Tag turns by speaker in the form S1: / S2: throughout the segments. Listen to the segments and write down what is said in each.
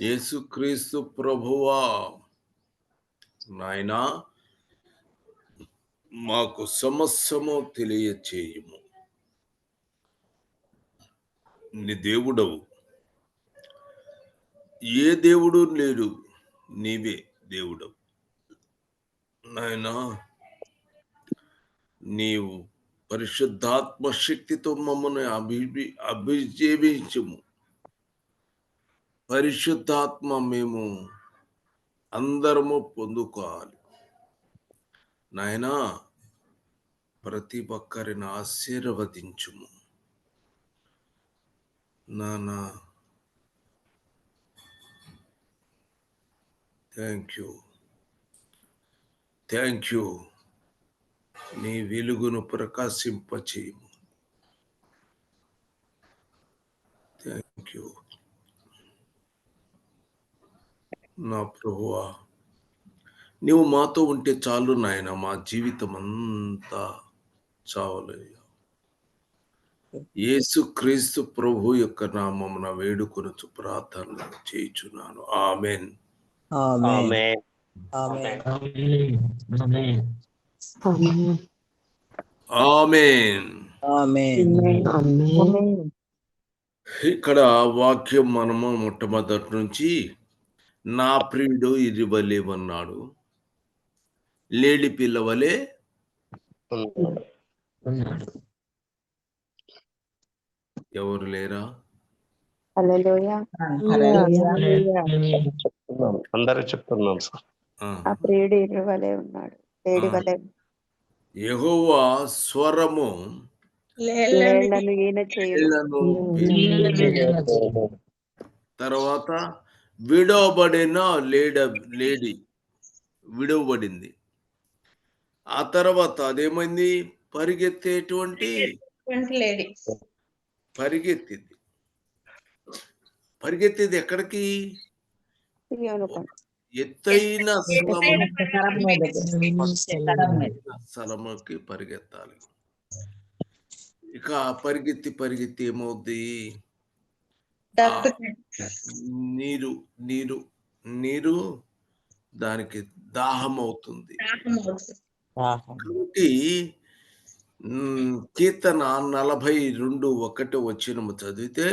S1: యేసుక్రీస్తు ప్రభువా. నాయనా మాకు సమస్యము తెలియచేయము. నీ దేవుడవు. ఏ దేవుడు లేడు నీవే దేవుడవు. నాయనా నీవు పరిశుద్ధాత్మ శక్తితో మమ్మల్ని అభి అభిజీవించము. పరిశుద్ధాత్మ మేము అందరము పొందుకోవాలి. నాయనా ప్రతి ఒక్కరిని ఆశీర్వదించుము. నానా థ్యాంక్ యూ థ్యాంక్ యూ నీ వెలుగును ప్రకాశింపచేయము. థ్యాంక్ యూ నా ప్రభువా నీవు మాతో ఉంటే చాలు నాయన మా జీవితం అంతా చావలయ్యా. యేసు క్రీస్తు ప్రభు యొక్క నామమున వేడుకొనుచు ప్రార్థన చేయుచున్నాను. ఆమెన్.
S2: ఆమేన్.
S3: ఆమేన్.
S2: ఆమేన్.
S1: ఆమెన్.
S3: ఆమేన్.
S1: ఇక్కడ వాక్యం మనము మొట్టమొదటి నుంచి నా ప్రియుడు ఇరివలేమన్నాడు లేడి పిల్లవలే
S2: ఉన్నాడు.
S1: ఎవరు లేరా?
S2: అందరూ చెప్తున్నాం సార్.
S1: ఆ.
S4: ఆ ప్రియుడు ఇరు వలె ఉన్నాడు. లేడి
S1: ఆ.
S4: వలె.
S1: యెహోవా స్వరము తర్వాత విడవబడిన లేడ లేడీ విడవబడింది. ఆ తర్వాత అదేమైంది? పరిగెత్తేటువంటి పరిగెత్తింది. పరిగెత్తేది ఎక్కడికి. ఎత్తైన స్థలముకి పరిగెత్తాలి. ఇక పరిగెత్తి పరిగెత్తి ఏమవుద్ది? నీరు నీరు నీరు దానికి దాహం. అవుతుంది కాబట్టి కీర్తన నలభై రెండు ఒకటి వచ్చినము చదివితే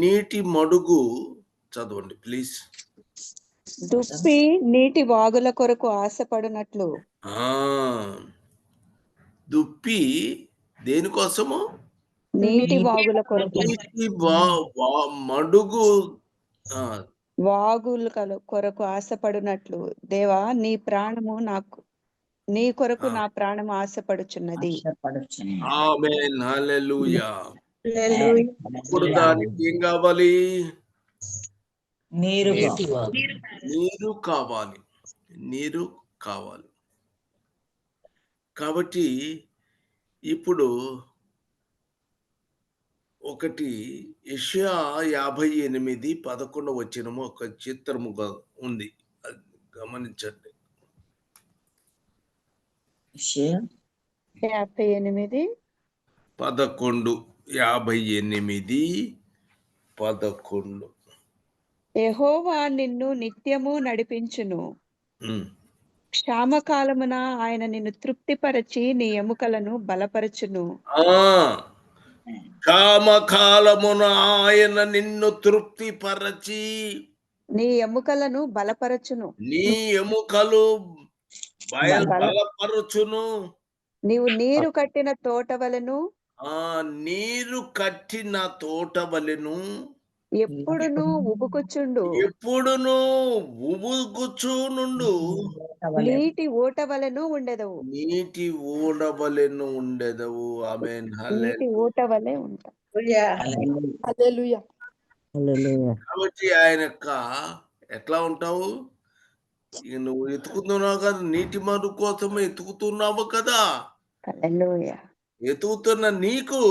S1: నీటి మడుగు చదవండి ప్లీజ్.
S4: దుప్పి నీటి వాగుల కొరకు ఆశపడినట్లు.
S1: ఆ దుప్పి దేనికోసము?
S4: నీటి వాగుల కొరకు.
S1: మడుగు
S4: వాగుల కల- కొరకు ఆశపడినట్లు. దేవా నీ ప్రాణము నాకు నీ కొరకు. నా ప్రాణము ఆశపడుచున్నది.
S1: ఇప్పుడు దానికి ఏం కావాలి?
S3: నీరు
S1: నీరు కావాలి. నీరు కావాలి. కాబట్టి ఇప్పుడు ఒకటి యెషయా యాభై ఎనిమిది పదకొండు వచ్చినము ఒక చిత్రముగా ఉంది. గమనించండి.
S4: యాభై ఎనిమిది
S1: పదకొండు యాభై ఎనిమిది పదకొండు.
S4: యెహోవా నిన్ను నిత్యము నడిపించును. క్షామకాలమున ఆయన నిన్ను తృప్తిపరచి నీ ఎముకలను బలపరచును.
S1: ఆ. కామకాలమున ఆయన నిన్ను తృప్తిపరచి
S4: నీ ఎముకలను బలపరచును.
S1: నీ ఎముకలు బలపరుచును.
S4: నీవు నీరు కట్టిన తోట వలెను.
S1: ఆ నీరు కట్టిన తోట వలెను.
S4: ఎప్పుడును ఉబుకుచుండు
S1: ఎప్పుడును ఉబుగుచునుండు
S4: నీటి వలెను ఉండెదవు.
S1: నీటి ఉండెదవు. ఆమె
S4: నీటి ఊట వలె ఉంటా. హల్లెలూయా.
S1: కాబట్టి ఆయన యొక్క ఎట్లా ఉంటావు? నువ్వు ఎత్తుకుతున్నావు కదా నీటి మరు కోసం ఎత్తుకుతున్నావు కదా.
S4: హల్లెలూయా.
S1: ఎతుకుతున్న నీకు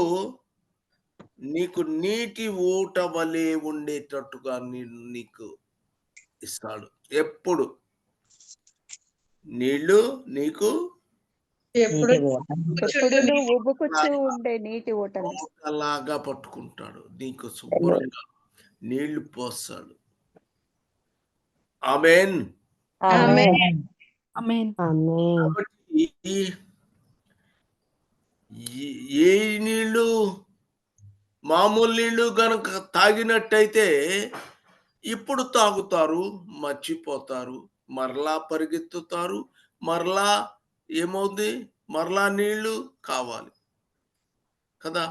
S1: నీకు నీటి ఊట వలె ఉండేటట్టుగా నీ- నీకు ఇస్తాడు. ఎప్పుడు? నీళ్ళు నీకు అలాగా పట్టుకుంటాడు. నీకు శుభ్రంగా నీళ్ళు పోస్తాడు. ఆమెన్.
S4: ఆమేన్.
S3: ఆమేన్.
S1: కాబట్టి ఈ- ఏ నీళ్ళు మామూలు నీళ్ళు గనక తాగినట్టయితే ఇప్పుడు తాగుతారు మర్చిపోతారు మరలా పరిగెత్తుతారు మరలా ఏమవుద్ది? మరలా నీళ్ళు కావాలి. కదా?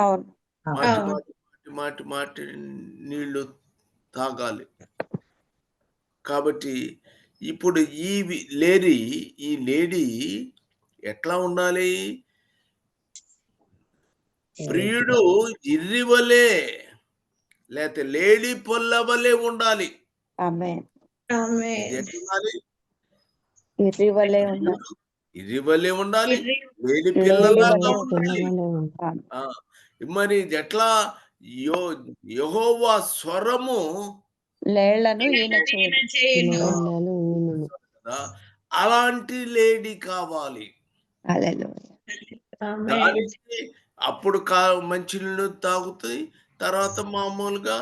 S1: మాటి. మాటి మాటి మాటి నీళ్ళు తాగాలి. కాబట్టి ఇప్పుడు ఈ లేడీ ఈ లేడీ ఎట్లా ఉండాలి? ప్రియుడు ఇర్రివలే లేకపోతే లేడీ పొల్లవలే ఉండాలి.
S4: ఆమేన్.
S3: ఆమేన్.
S1: ఇది ఎట్లా ఉండాలి
S4: ఇరివలే
S1: ఉండాలి. లేడీ పిల్లలాగా ఉండాలి. ఆ, మరి ఎట్లా యో యెహోవా స్వరము అలాంటి లేడీ కావాలి.
S4: హల్లెలూయా.
S3: ఆమేన్.
S1: దానికి అప్పుడు కా మంచి నీళ్ళు తాగుతాయి. తర్వాత మామూలుగా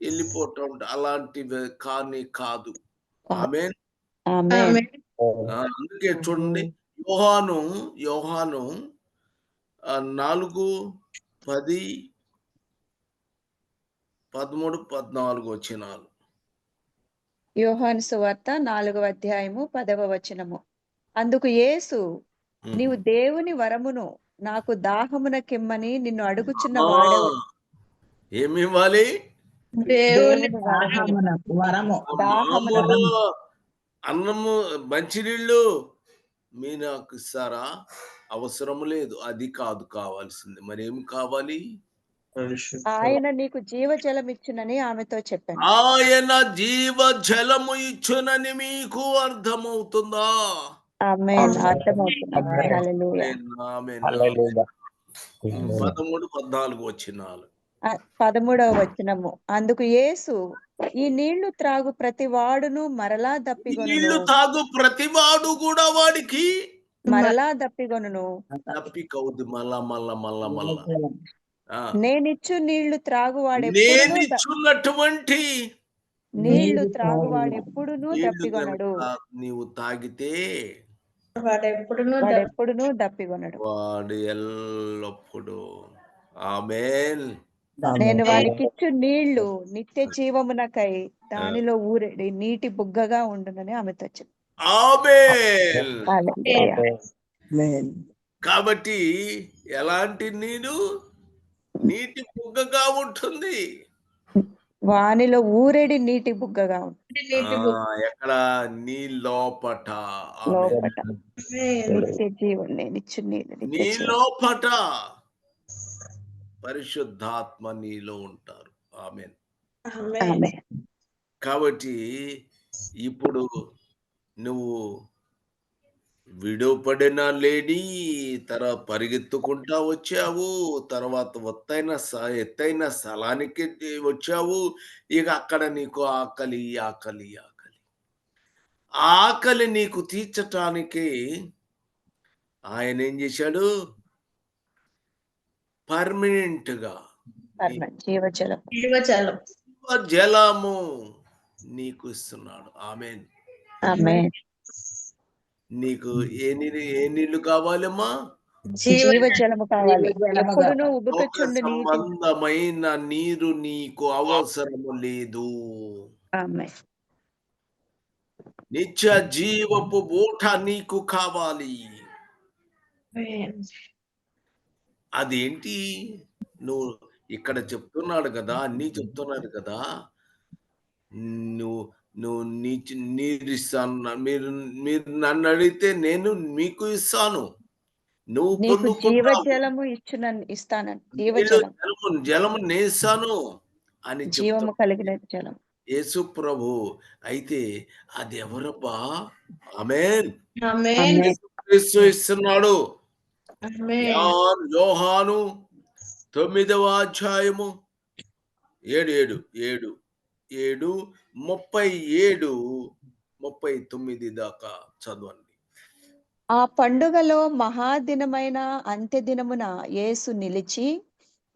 S1: వెళ్ళిపోతూ ఉంటాయి అలాంటివి కానీ కాదు. ఆమె అందుకే చూడండి. యోహాను యోహాను నాలుగు పది పదమూడు పద్నాలుగు వచ్చినాలు
S4: యోహాను సువార్త నాలుగవ అధ్యాయము పదవ వచనము. అందుకు యేసు నీవు దేవుని వరమును నాకు దాహమునకిమ్మని నిన్ను అడుగుచున్న
S1: ఏమి ఇవ్వాలి
S3: దేవుని
S4: వరము. దాహమున
S1: అన్నము మంచినీళ్ళు మీ నాకు ఇస్తారా? అవసరం లేదు. అది కాదు కావాల్సింది. మరి ఏమి కావాలి
S4: ఆయన నీకు జీవజలం ఇచ్చునని ఆమెతో చెప్పాను.
S1: ఆయన జీవ జలము ఇచ్చునని మీకు అర్థమవుతుందా? పదమూడు పద్నాలుగు వచ్చినాలు
S4: పదమూడవ వచనము. అందుకు యేసు ఈ నీళ్ళు త్రాగు ప్రతి వాడును మరలా
S1: నీళ్ళు
S4: దప్పిగొనును
S1: తాగు ప్రతివాడు కూడా వాడికి
S4: మరలా దప్పిగొనును
S1: తప్పికవుద్ది మళ్ళా మళ్ళా మళ్ళా మళ్ళా.
S4: నేనిచ్చు నీళ్ళు త్రాగు వాడెప్పుడును ద-
S1: నేనిచ్చున్నటువంటి
S4: నీళ్ళు త్రాగు వాడెప్పుడును
S1: నీళ్ళు
S4: దప్పిగొనడు
S1: నీవు తాగితే
S3: వాడు ఎప్పుడును
S4: వాడెప్పుడును దప్పిగొనడు
S1: వాడు ఎల్లప్పుడు. ఆమెన్.
S4: నేను వాడికిచ్చు నీళ్ళు నిత్య జీవమునకై దానిలో ఊరెడి నీటి బుగ్గగా ఉండునని ఆమెతో
S1: ఆమెన్. కాబట్టి ఎలాంటి నీరు నీటి బుగ్గగా ఉంటుంది.
S4: వానిలో ఊరెడి నీటి బుగ్గగా ఉంటుంది
S1: ఎక్కడ? నీ లోపట.
S4: నిత్య జీవం నీళ్ళు
S1: నీ లోపట పరిశుద్ధాత్మ నీలో ఉంటారు.
S4: ఆమె
S1: కాబట్టి ఇప్పుడు నువ్వు విడుపడిన లేడీ తర్వాత పరిగెత్తుకుంటా వచ్చావు తర్వాత ఒత్తైన స- ఎత్తైన స్థలానికి వచ్చావు ఇక అక్కడ నీకు ఆకలి ఆకలి ఆకలి. ఆకలి నీకు తీర్చటానికి ఆయన ఏం చేశాడు? పర్మనెంట్గా
S4: పర్మ జీవజలం.
S3: జీవజలం.
S1: జలము నీకు ఇస్తున్నాడు. ఆమె నీకు ఏ నీళ్ళు ఏ నీళ్ళు కావాలమ్మా?
S4: జీవజలము కావాలి. ఎప్పుడును నీటి.
S1: సంబంధమైన నీరు నీకు అవసరము లేదు.
S4: ఆమె.
S1: నిత్య జీవపు ఊట నీకు కావాలి. అదేంటి? నువ్వు ఇక్కడ చెప్తున్నాడు కదా అన్ని చెప్తున్నాడు కదా. నువ్వు నువ్వు నీ నీరు ఇస్తాను మీరు మీరు నన్ను అడిగితే నేను మీకు ఇస్తాను. నువ్వు.
S4: జీవజలము
S1: నీళ్ళు
S4: జీవజలం
S1: జలము జలము నేస్తాను అని
S4: జీవము కలిగిన జలం
S1: యేసు ప్రభు. అయితే అది ఎవరబ్బా. క్రీస్తు ఇస్తున్నాడు. యోహాను తొమ్మిదవ అధ్యాయము. ఏడు ఏడు ఏడు ఏడు ముప్పై ఏడు ముప్పై తొమ్మిది దాకా చదవండి.
S4: ఆ పండుగలో మహాదినమైన అంత్యదినమున యేసు నిలిచి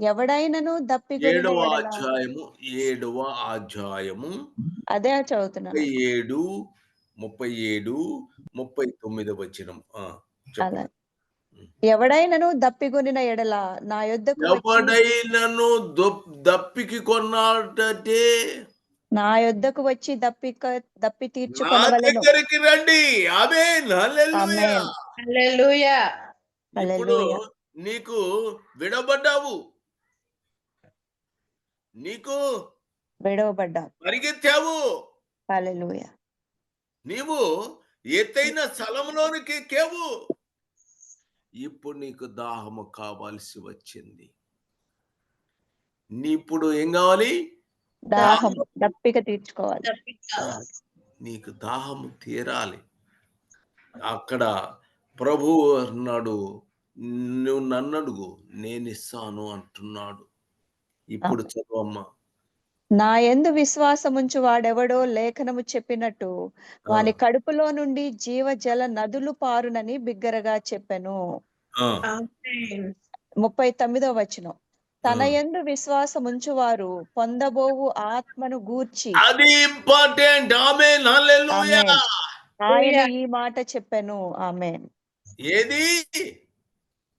S4: ఎవడైనను దప్పిగొనిన
S1: ఏడవ అధ్యాయము ఏడవ అధ్యాయము.
S4: అదే చదువుతున్నాను.
S1: ముప్పై ఏడు ముప్పై ఏడు ముప్పై తొమ్మిది వచ్చిన
S4: ఎవడైనను దప్పిగొనిన ఎడల నా యొద్దకు
S1: ఎవడైనను దొప్- దప్పికి కొన్నాడంటే
S4: నా యొద్దకు వచ్చి దప్పిక దప్పి
S1: నా
S4: తీర్చుకొనవలెను
S1: దగ్గరికి రండి. ఆమె
S4: ఆమేన్.
S3: హల్లెలూయా.
S1: ఇప్పుడు
S4: హల్లెలూయా.
S1: నీకు విడబడ్డావు నీకు
S4: విడవబడ్డా
S1: పరిగెత్తావు.
S4: హల్లెలూయా.
S1: నీవు ఎత్తైన స్థలంలోనికి ఎక్కావు. ఇప్పుడు నీకు దాహము కావాల్సి వచ్చింది. నీ ఇప్పుడు ఏం కావాలి?
S4: దాహం దప్పిక తీర్చుకోవాలి.
S1: నీకు దాహము తీరాలి. అక్కడ ప్రభు అన్నాడు నువ్వు నన్ను అడుగు నేను ఇస్తాను అంటున్నాడు. ఇప్పుడు చదవమ్మా.
S4: నా యందు విశ్వాసముంచు వాడెవడో లేఖనము చెప్పినట్టు వాని కడుపులో నుండి జీవజల నదులు పారునని బిగ్గరగా చెప్పెను. ముప్పై తొమ్మిదో వచనం. తన
S1: ఆ.
S4: యందు విశ్వాసముంచువారు పొందబోవు ఆత్మను గూర్చి.
S1: అది ఇంపార్టెంట్ ఆమె.
S4: ఆయన ఈ మాట చెప్పెను. ఆమె
S1: ఏది?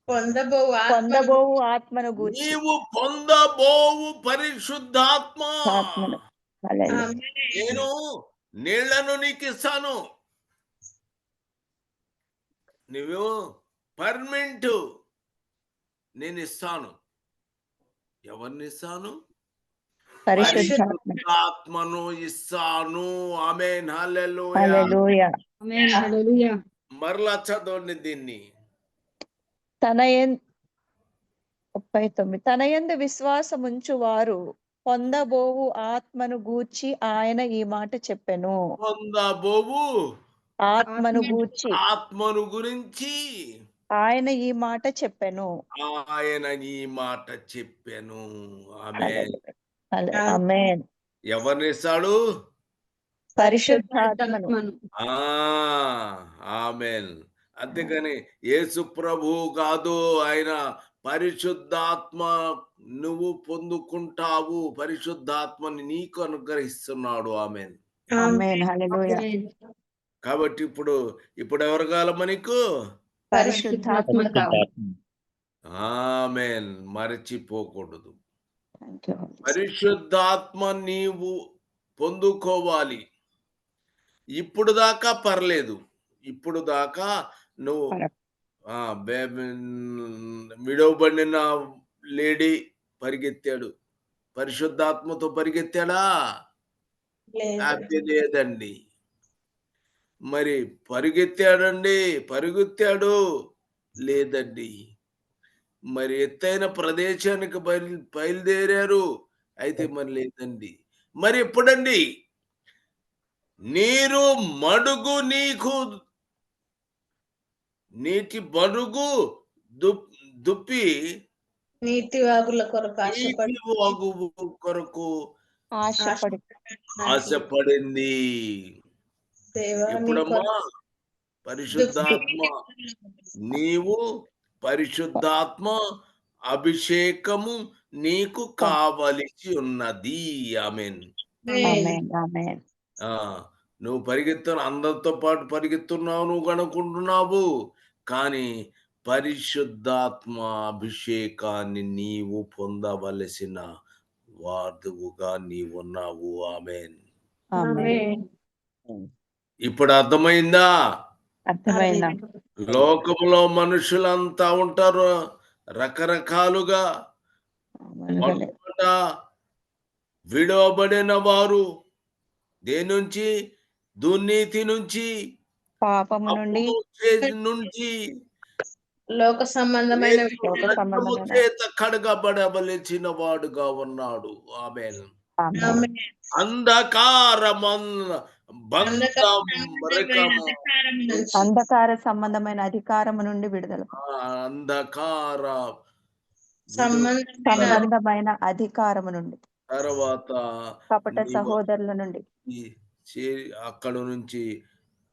S3: పొందబో ఆత్మ
S4: పొందబోవు ఆత్మను గూర్చి.
S1: నీవు పొందబోవు పరిశుద్ధాత్మ.
S4: ఆత్మను. హల్లెలూయా.
S3: ఆమేన్
S1: నేను నీళ్ళను నీకు ఇస్తాను నువ్వు పర్మనెంట్ నేను ఇస్తాను. ఎవరిని ఇస్తాను ఆత్మను ఇస్తాను ఆమె
S4: హల్లెలూయా.
S1: మరలా చదవండి దీన్ని.
S4: తన ముప్పై తొమ్మిది. తన యందు విశ్వాసముంచు వారు పొందబోవు ఆత్మను గూర్చి ఆయన ఈ మాట చెప్పెను.
S1: పొందబోవు
S4: ఆత్మను గూర్చి.
S1: ఆత్మను గురించి
S4: ఆయన ఈ మాట చెప్పెను.
S1: ఆయన ఈ మాట చెప్పాను. ఆమె
S4: ఆమేన్.
S1: ఎవరిని ఇస్తాడు?
S4: పరిశుద్ధాత్మను.
S1: ఆ ఆమెన్. అంతేకాని యేసు ప్రభు కాదు ఆయన పరిశుద్ధాత్మ నువ్వు పొందుకుంటావు పరిశుద్ధాత్మని నీకు అనుగ్రహిస్తున్నాడు ఆమెన్.
S4: ఆమేన్. హల్లెలూయా.
S1: కాబట్టి ఇప్పుడు ఇప్పుడు ఎవరు కావాలమ్మా నీకు?
S4: పరిశుద్ధాత్మ
S1: ఆమెన్. మరచిపోకూడదు. పరిశుద్ధాత్మ నీవు పొందుకోవాలి. ఇప్పుడు దాకా పర్లేదు. ఇప్పుడు దాకా నువ్వు
S4: Correct.
S1: ఆ, బే- విడవబడిన లేడీ పరిగెత్తాడు. పరిశుద్ధాత్మతో పరిగెత్తాడా? లేదండి. మరి పరిగెత్తాడండి పరిగెత్తాడు. లేదండి. మరి ఎత్తైన ప్రదేశానికి బయలు బయలుదేరారు. అయితే మరి లేదండి. మరి ఎప్పుడండి? నీరు మడుగు నీకు నీటి మడుగు దుప్ దుప్పి
S3: నీతి వాగుల కొరకు
S1: నీటి వాగు కొరకు
S4: ఆశపడి
S1: ఆశపడింది. ఎప్పుడమ్మా? పరిశుద్ధాత్మ. నీవు పరిశుద్ధాత్మ అభిషేకము నీకు కావలసి ఉన్నది. ఆమెన్. నువ్వు పరిగెత్తున్న అందరితో పాటు పరిగెత్తున్నావు నువ్వు కనుక్కుంటున్నావు కానీ పరిశుద్ధాత్మ అభిషేకాన్ని నీవు పొందవలసిన వాదువుగా నీవున్నావు ఆమెన్.
S4: ఆమేన్.
S1: ఇప్పుడు అర్థమైందా?
S4: అర్థమైందా.
S1: లోకంలో మనుషులంతా ఉంటారు రకరకాలుగా. విడవబడిన వారు దేని నుంచి? దుర్నీతి నుంచి.
S4: పాపము నుండి.
S1: నుంచి.
S3: లోక సంబంధమైన
S1: చేత కడగబడవలసిన వాడుగా ఉన్నాడు. ఆమె
S4: ఆమేన్.
S3: అధికారం
S4: అంధకార సంబంధమైన అధికారము నుండి విడుదల.
S1: అంధకార
S3: సంబంధమైన
S4: అధికారము నుండి.
S1: తర్వాత
S4: కపట సహోదరుల నుండి.
S1: అక్కడ నుంచి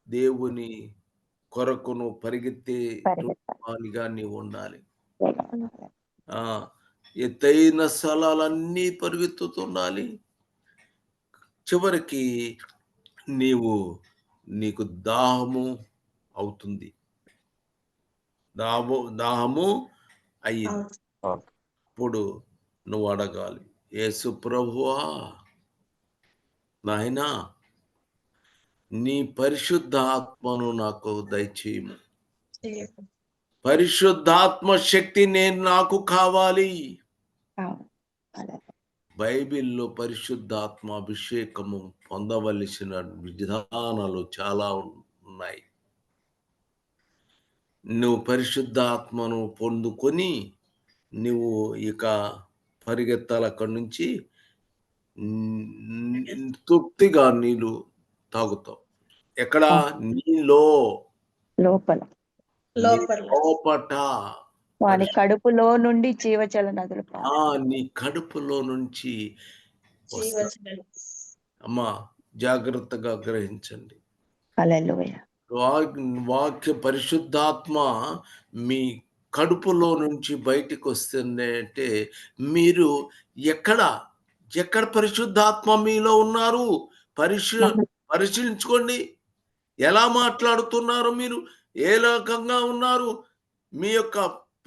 S1: దేవుని కొరకు నువ్వు పరిగెత్తే. నీవు ఉండాలి. ఆ ఎత్తైన స్థలాలన్నీ పరిగెత్తుతుండాలి చివరికి నీవు నీకు దాహము అవుతుంది. దాహము దాహము అయ్యింది. ఇప్పుడు నువ్వు అడగాలి యేసు ప్రభువా నాయనా నీ పరిశుద్ధ ఆత్మను నాకు దయచేయము. పరిశుద్ధాత్మ శక్తి నేను నాకు కావాలి. బైబిల్లో పరిశుద్ధాత్మ అభిషేకము పొందవలసిన విధానాలు చాలా ఉన్నాయి. నువ్వు పరిశుద్ధాత్మను పొందుకొని నువ్వు ఇక పరిగెత్తాలి అక్కడి నుంచి తృప్తిగా నీళ్ళు తాగుతావు. ఎక్కడ? నీలో.
S4: లోపల.
S3: లోపల
S1: లోపట.
S4: వాని కడుపులో నుండి జీవజల నదులు.
S1: ఆ నీ కడుపులో నుంచి అమ్మా జాగ్రత్తగా గ్రహించండి. వాక్య పరిశుద్ధాత్మ మీ కడుపులో నుంచి బయటికి వస్తుంది అంటే మీరు ఎక్కడ ఎక్కడ పరిశుద్ధాత్మ మీలో ఉన్నారు? పరిశు పరిశీలించుకోండి. ఎలా మాట్లాడుతున్నారు మీరు? ఏ రకంగా ఉన్నారు? మీ యొక్క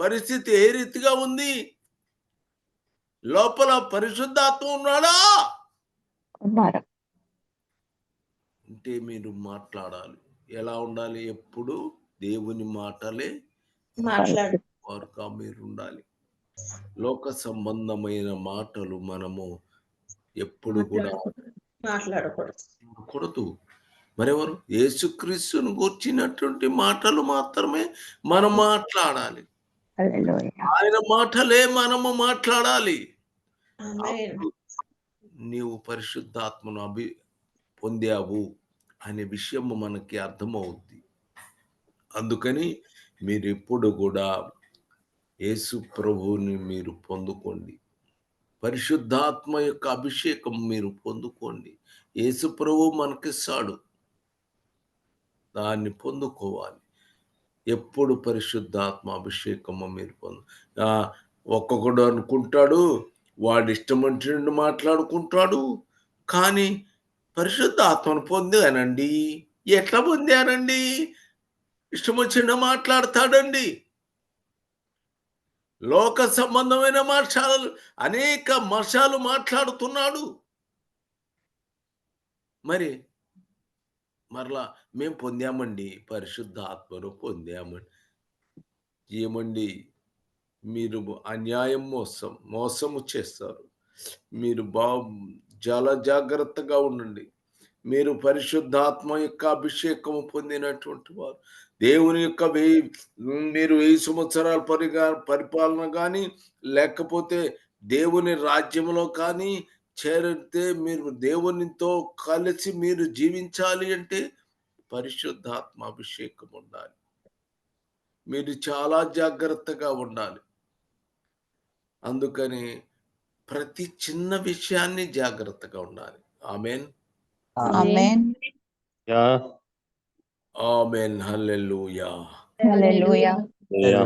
S1: పరిస్థితి ఏ రీతిగా ఉంది? లోపల పరిశుద్ధాత్మ ఉన్నాడా? అంటే మీరు మాట్లాడాలి. ఎలా ఉండాలి? ఎప్పుడు? దేవుని మాటలే.
S3: మాట్లాడు.
S1: వారుగా మీరు ఉండాలి లోక సంబంధమైన మాటలు మనము ఎప్పుడు కూడా
S3: మాట్లాడకూడదు.
S1: కూడదు మరెవరు? యేసుక్రీస్తును కూర్చున్నటువంటి మాటలు మాత్రమే మనం మాట్లాడాలి. ఆయన మాటలే మనము మాట్లాడాలి. నీవు పరిశుద్ధాత్మను అభి పొందావు అనే విషయం మనకి అర్థమవుద్ది. అందుకని మీరు ఎప్పుడు కూడా యేసు ప్రభువుని మీరు పొందుకోండి. పరిశుద్ధాత్మ యొక్క అభిషేకం మీరు పొందుకోండి. యేసు ప్రభు మనకిస్తాడు దాన్ని పొందుకోవాలి. ఎప్పుడు పరిశుద్ధాత్మ అభిషేకము మీరు పొందు ఒక్కొక్కడు అనుకుంటాడు వాడు ఇష్టం వచ్చినట్టు మాట్లాడుకుంటాడు కానీ పరిశుద్ధ ఆత్మను పొందానండి. ఎట్లా పొందానండి? ఇష్టం వచ్చిన మాట్లాడతాడండి. లోక సంబంధమైన మాట్లాలు అనేక మషాలు మాట్లాడుతున్నాడు. మరి మరలా మేము పొందామండి పరిశుద్ధ ఆత్మను పొందామండి. ఏమండి? మీరు అన్యాయం మోసం మోసము చేస్తారు. మీరు బా చాలా జాగ్రత్తగా ఉండండి. మీరు పరిశుద్ధాత్మ యొక్క అభిషేకము పొందినటువంటి వారు. దేవుని యొక్క వెయ్యి మీరు వెయ్యి సంవత్సరాల పరిగా పరిపాలన కానీ లేకపోతే దేవుని రాజ్యంలో కానీ చేరితే మీరు దేవునితో కలిసి మీరు జీవించాలి అంటే పరిశుద్ధాత్మ అభిషేకం ఉండాలి. మీరు చాలా జాగ్రత్తగా ఉండాలి. అందుకని ప్రతి చిన్న విషయాన్ని జాగ్రత్తగా ఉండాలి. ఆమెన్.
S4: ఆమేన్.
S2: యా.
S1: ఆమెన్. హల్లెలూయా.
S4: హల్లెలూయా.
S2: యా.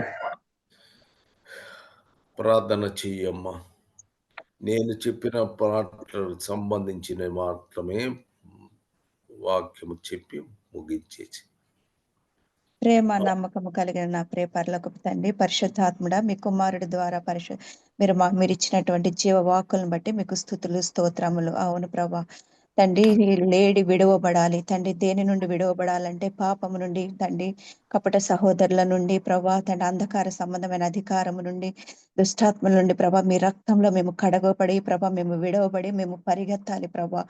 S1: ప్రార్థన చెయ్యమ్మా. నేను చెప్పిన పాటలకు సంబంధించిన మాత్రమే వాక్యము చెప్పి ముగించేసి.
S4: ప్రేమ నమ్మకము కలిగిన నా ప్రియ పరలోకపు తండ్రి పరిశుద్ధాత్ముడా మీ కుమారుడి ద్వారా పరిశు మీరు మా మీరు ఇచ్చినటువంటి జీవ వాక్కులను బట్టి మీకు స్థుతులు స్తోత్రములు. అవును ప్రభా. తండ్రి లేడి విడవబడాలి. తండ్రి దేని నుండి విడవబడాలంటే పాపము నుండి తండ్రి. కపట సహోదరుల నుండి ప్రభా తండ్రి అంధకార సంబంధమైన అధికారము నుండి దుష్టాత్మల నుండి ప్రభా మీ రక్తంలో మేము కడగబడి ప్రభా మేము విడవబడి మేము పరిగెత్తాలి ప్రభా.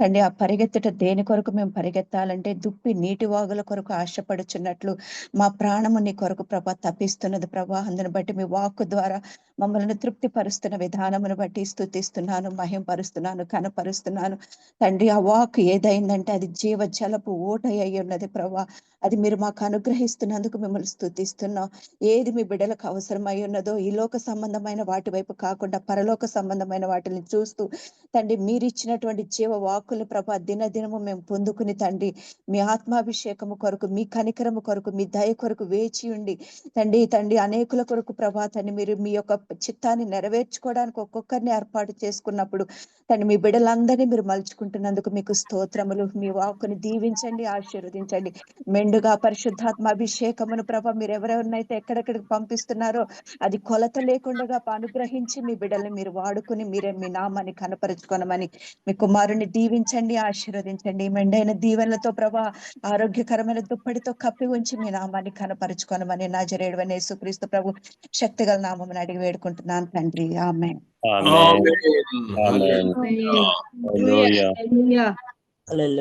S4: తండ్రి ఆ పరిగెత్తట దేని కొరకు మేము పరిగెత్తాలంటే దుప్పి నీటి వాగుల కొరకు ఆశపడుచున్నట్లు మా ప్రాణము నీ కొరకు ప్రభా తప్పిస్తున్నది ప్రభా. అందుని బట్టి మీ వాక్కు ద్వారా మమ్మల్ని తృప్తిపరుస్తున్న విధానమును బట్టి స్థుతిస్తున్నాను మహింపరుస్తున్నాను కనపరుస్తున్నాను. తండ్రి ఆ వాక్ ఏదైందంటే అది జీవ జలపు ఓట అయి ఉన్నది ప్రభా. అది మీరు మాకు అనుగ్రహిస్తున్న దీవిస్తున్నందుకు మిమ్మల్ని స్థుతిస్తున్నాం ఏది మీ బిడ్డలకు అవసరమై ఉన్నదో ఈ లోక సంబంధమైన వాటి వైపు కాకుండా పరలోక సంబంధమైన వాటిని చూస్తూ తండ్రి మీరు ఇచ్చినటువంటి జీవ వాక్కులు ప్రభా దినదినము మేము పొందుకుని తండ్రి మీ ఆత్మాభిషేకము కొరకు మీ కనికరము కొరకు మీ దయ కొరకు వేచి ఉండి తండ్రి తండ్రి అనేకుల కొరకు ప్రభా తండ్రి మీరు మీ యొక్క చిత్తాన్ని నెరవేర్చుకోవడానికి ఒక్కొక్కరిని ఏర్పాటు చేసుకున్నప్పుడు తండ్రి మీ బిడ్డలందరినీ మీరు మలుచుకుంటున్నందుకు మీకు స్తోత్రములు. మీ వాక్కుని దీవించండి ఆశీర్వదించండి. మెండుగా పరిశుద్ధాత్మ అభిషేకమును ప్రభ మీరు ఎవరెవరినైతే ఎక్కడెక్కడికి పంపిస్తున్నారో అది కొలత లేకుండా అనుగ్రహించి మీ బిడ్డల్ని మీరు వాడుకుని మీరే మీ నామాన్ని కనపరుచుకోనమని మీ కుమారుని దీవించండి ఆశీర్వదించండి. మెండైన దీవెనలతో ప్రభా ఆరోగ్యకరమైన దుప్పటితో కప్పి ఉంచి మీ నామాన్ని కనపరుచుకోనమని నా జరేడువనే యేసుక్రీస్తు ప్రభు శక్తిగల నామం అడిగి వేడుకుంటున్నాను తండ్రి. ఆమె.
S2: హల్లెలూయా
S5: హల్లెలూయా